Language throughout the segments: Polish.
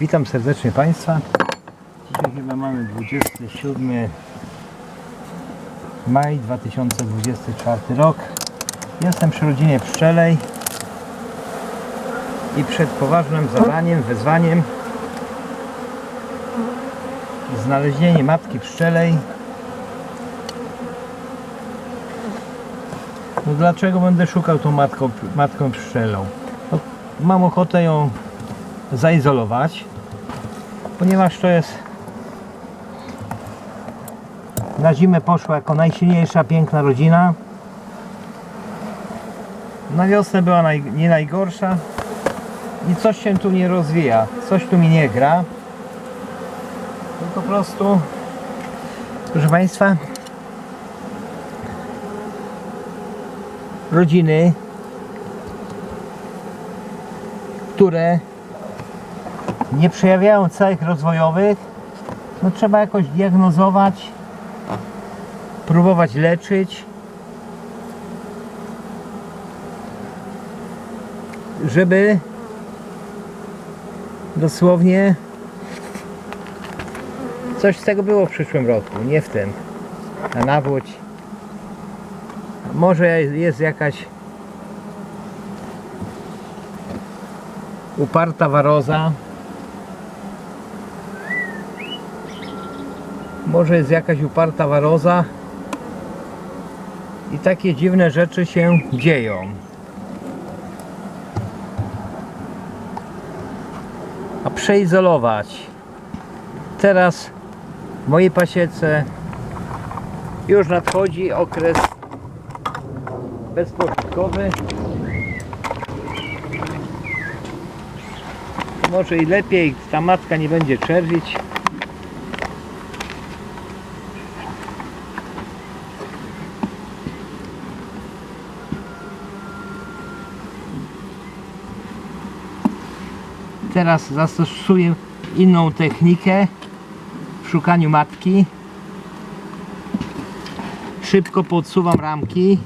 Witam serdecznie Państwa. Dzisiaj chyba mamy 27 maj 2024 rok. Jestem przy rodzinie pszczelej i przed poważnym zadaniem, wyzwaniem znalezienie matki pszczelej. No dlaczego będę szukał tą matką, matką pszczelą? No, mam ochotę ją zaizolować, ponieważ to jest na zimę poszła jako najsilniejsza, piękna rodzina. Na wiosnę była naj, nie najgorsza i coś się tu nie rozwija, coś tu mi nie gra. No po prostu, proszę Państwa, rodziny, które nie przejawiają cech rozwojowych, no trzeba jakoś diagnozować, próbować leczyć, żeby dosłownie coś z tego było w przyszłym roku, nie w tym, na nawódź. Może jest jakaś uparta waroza. Może jest jakaś uparta waroza i takie dziwne rzeczy się dzieją. A przeizolować. Teraz w mojej pasiece już nadchodzi okres bezpośrodkowy. Może i lepiej, ta matka nie będzie czerwić. Teraz zastosuję inną technikę w szukaniu matki. Szybko podsuwam ramki.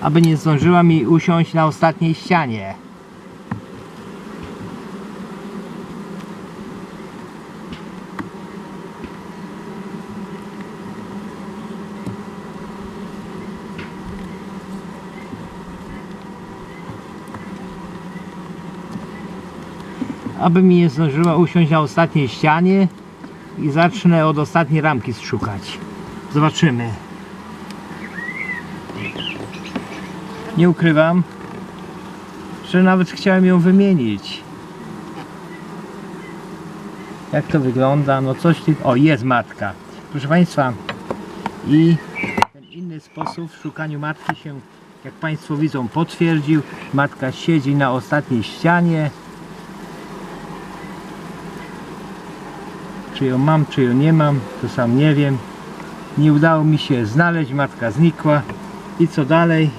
aby nie zdążyła mi usiąść na ostatniej ścianie. Aby mi nie zdążyła usiąść na ostatniej ścianie i zacznę od ostatniej ramki szukać. Zobaczymy. Nie ukrywam, że nawet chciałem ją wymienić. Jak to wygląda? No coś ty... O, jest matka. Proszę Państwa, i ten inny sposób w szukaniu matki się, jak Państwo widzą, potwierdził. Matka siedzi na ostatniej ścianie. Czy ją mam, czy ją nie mam, to sam nie wiem. Nie udało mi się znaleźć, matka znikła. I co dalej?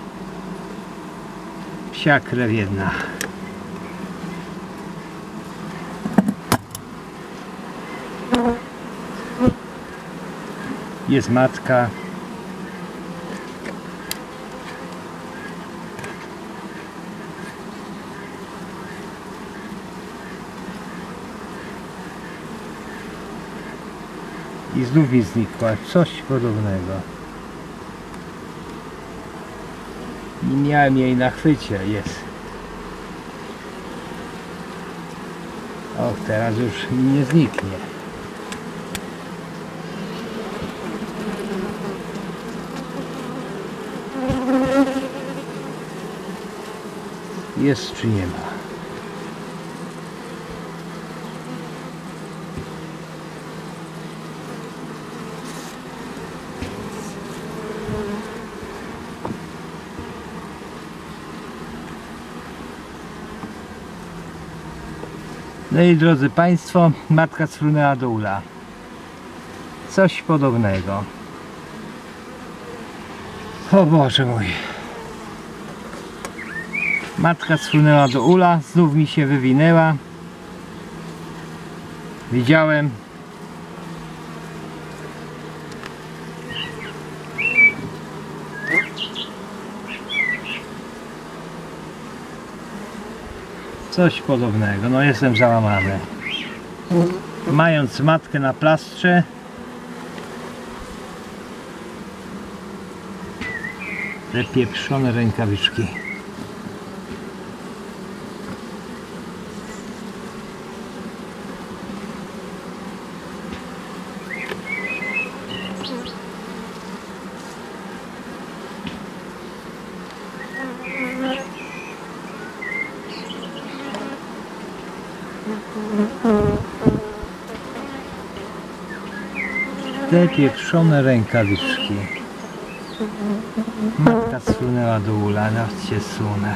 psia krew jedna. Jest matka. I znów mi znikła. Coś podobnego. Nie miałem jej na chwycie, jest. Och, teraz już mi nie zniknie. Jest czy nie ma? No i drodzy Państwo, matka sfrunęła do ula. Coś podobnego. O Boże mój. Matka sfrunęła do ula, znów mi się wywinęła. Widziałem. Coś podobnego. No jestem załamany. Mając matkę na plastrze te pieprzone rękawiczki. Te pieprzone rękawiczki. Matka sunęła do ula, no cię sunę.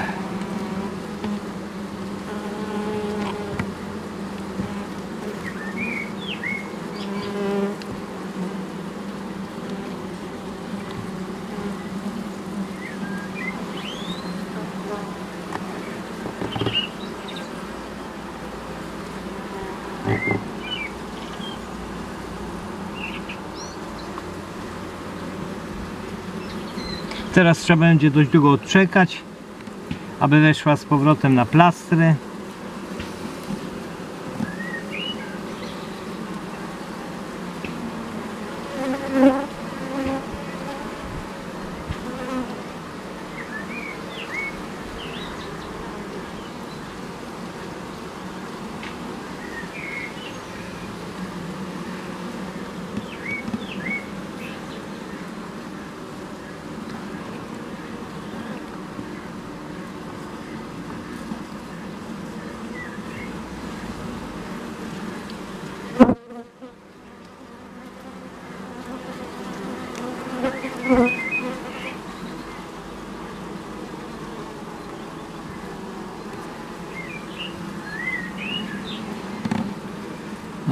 Teraz trzeba będzie dość długo odczekać, aby weszła z powrotem na plastry. No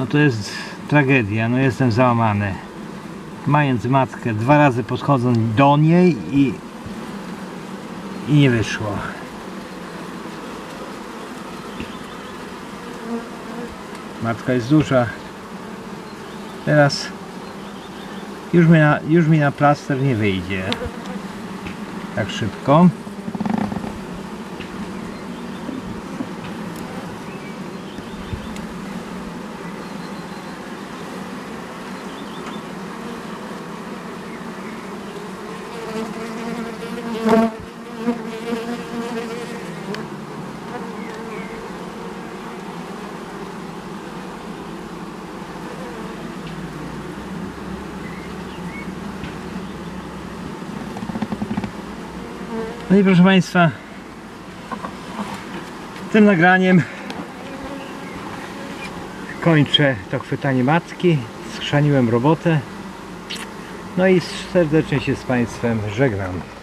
to jest tragedia, no jestem załamany. Mając matkę, dwa razy podchodząc do niej i, i nie wyszło. Matka jest duża. Teraz już mi na, już mi na plaster nie wyjdzie tak szybko. No i proszę Państwa, tym nagraniem kończę to chwytanie matki, skrzaniłem robotę. No i serdecznie się z Państwem żegnam.